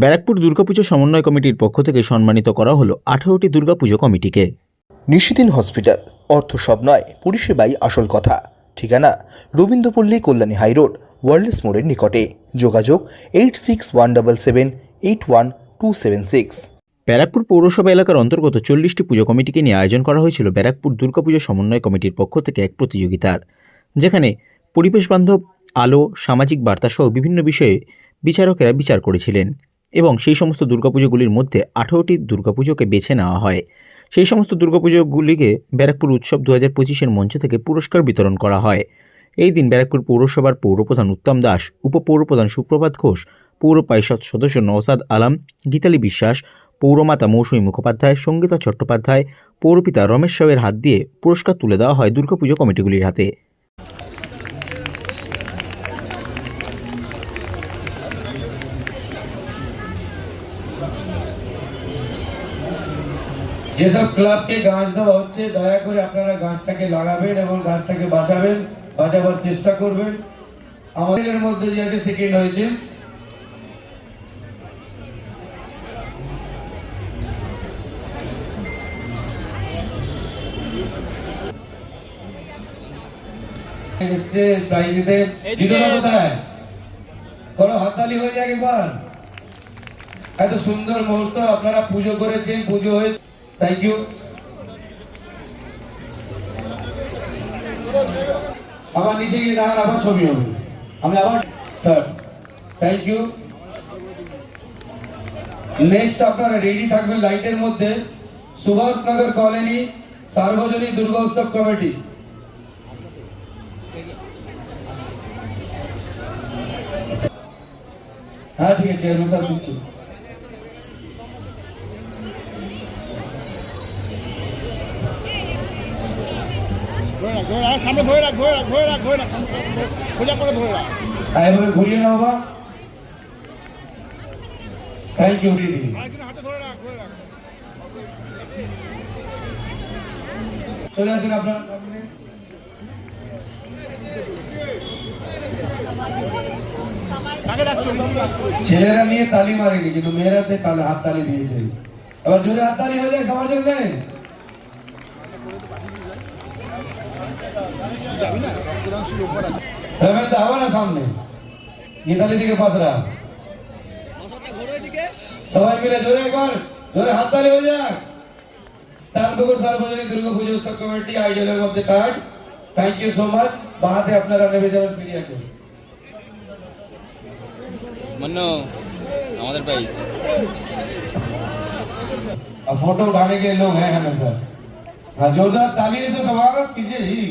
ব্যারাকপুর দুর্গাপুজো সমন্বয় কমিটির পক্ষ থেকে সম্মানিত করা হলো আঠারোটি দুর্গাপুজো কমিটিকে। নিশিদিন হসপিটাল অর্থ সব নয় পরিষেবাই আসল কথা। ঠিকানা রবীন্দ্রপল্লী কল্যাণী হাইরোড ওয়ার্ল্ডস মোড়ের নিকটে। যোগাযোগ eight six one double seven eight one two seven six. Barrackpore পৌরসভা এলাকার অন্তর্গত চল্লিশটি পুজো কমিটিকে নিয়ে আয়োজন করা হয়েছিল ব্যারাকপুর দুর্গাপুজো সমন্বয় কমিটির পক্ষ থেকে এক প্রতিযোগিতার যেখানে পরিবেশ বান্ধব আলো সামাজিক বার্তা সহ বিভিন্ন বিষয়ে বিচারকেরা বিচার করেছিলেন। এবং সেই সমস্ত দুর্গাপুজোগুলির মধ্যে আঠারোটি দুর্গাপুজোকে বেছে নেওয়া হয়। সেই সমস্ত দুর্গাপুজোগুলিকে ব্যারাকপুর উৎসব দু হাজার পঁচিশের মঞ্চ থেকে পুরস্কার বিতরণ করা হয়। এই দিন ব্যারাকপুর পৌরসভার পৌরপ্রধান উত্তম দাস, উপপৌরপ্রধান সুপ্রভাত ঘোষ, পৌর পরিষদ সদস্য নওসাদ আলম, গীতালি বিশ্বাস, পৌরমাতা মৌসুমী মুখোপাধ্যায়, সঙ্গীতা চট্টোপাধ্যায়, পৌরপিতা রমেশ সাউয়ের হাত দিয়ে পুরস্কার তুলে দেওয়া হয় দুর্গাপুজো কমিটিগুলির হাতে। যেসব ক্লাবকে গাছ দেওয়া হচ্ছে, দয়া করে আপনারা গাছটাকে লাগাবেন এবং গাছটাকে বাঁচাবেন, বাঁচাবার চেষ্টা করবেন। আমাদের মধ্যে যে আছে সেকেন্ড হয়েছে। প্রাইজ দিতে জিতনা কোথায়? করো হাততালি হয়ে যায় একবার? এত সুন্দর মুহূর্ত আপনারা পুজো করেছেন, পুজো হয়ে থ্যাংক ইউ আবার নিচে গিয়ে দাঁড়ান, আবার ছবি হবে। আমি আবার থ্যাংক ইউ নেক্সট আপনারা রেডি থাকবেন লাইটের মধ্যে। সুভাষনগর কলোনি, সার্বজনীন দুর্গা উৎসব কমিটি। হ্যাঁ ঠিক আছে চেয়ারম্যান স্যার ধরে রাখ ধরে রাখ সামনে ধরে রাখ ধরে রাখ ধরে রাখ ধরে রাখ সামনে সোজা করে ধরে রাখ। আর ঘুরিয়ে নাও বাবা। থ্যাংক ইউ দিদি। হাতে ধরে রাখ ধরে রাখ। চলে আসুন আপনার। সামনে। ছেলেরা নিয়ে তালি মারেনি কিন্তু মেয়েরা হাত তালি দিয়েছে। এবার জোরে হাত তালি হয়ে যায় সবার জন্য রমেশ দা আবার না সামনে গীতালি দিকে পাশরা সবাই মিলে জোরে একবার জোরে হাত তালি হয়ে যাক তালপুকুর সার্বজনীন দুর্গা পুজো উৎসব কমিটি আইডলের মধ্যে card thank you so much বাহাতে আপনারা নেমে যাওয়ার সিঁড়ি আছে মান্নু আমাদের ভাই और फोटो उठाने के लोग हैं हमेशा हाँ जोरदार ताली से स्वागत कीजिए ही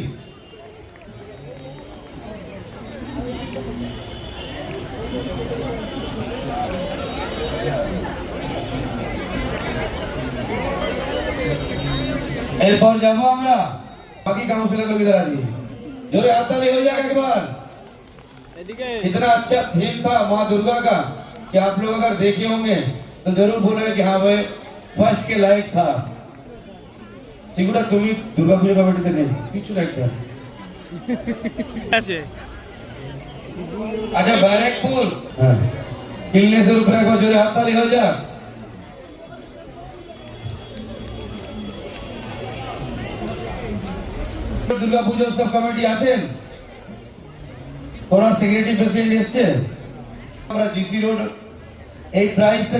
এরপর যাবো আমরা বাকি काउंसलर लोग इधर आ जाइए जोरे हाथ ताली हो जाएगा एक बार इतना अच्छा थीम था माँ दुर्गा का कि आप लोग अगर देखे होंगे तो जरूर बोले कि हाँ भाई फर्स्ट के लायक था সিগুড়া তুমি দুর্গা পুজো কমিটিতে নেই কিছু একটা আছে। আচ্ছা ব্যারাকপুর। হ্যাঁ। কিলনেসের উপরে একবার জোরে হাততালি হয়ে যাক দুর্গা পুজো উৎসব কমিটি আছেন? ওনার সেক্রেটারি প্রেসিডেন্ট এসছে? আমরা জিসি রোড এই প্রাইসটা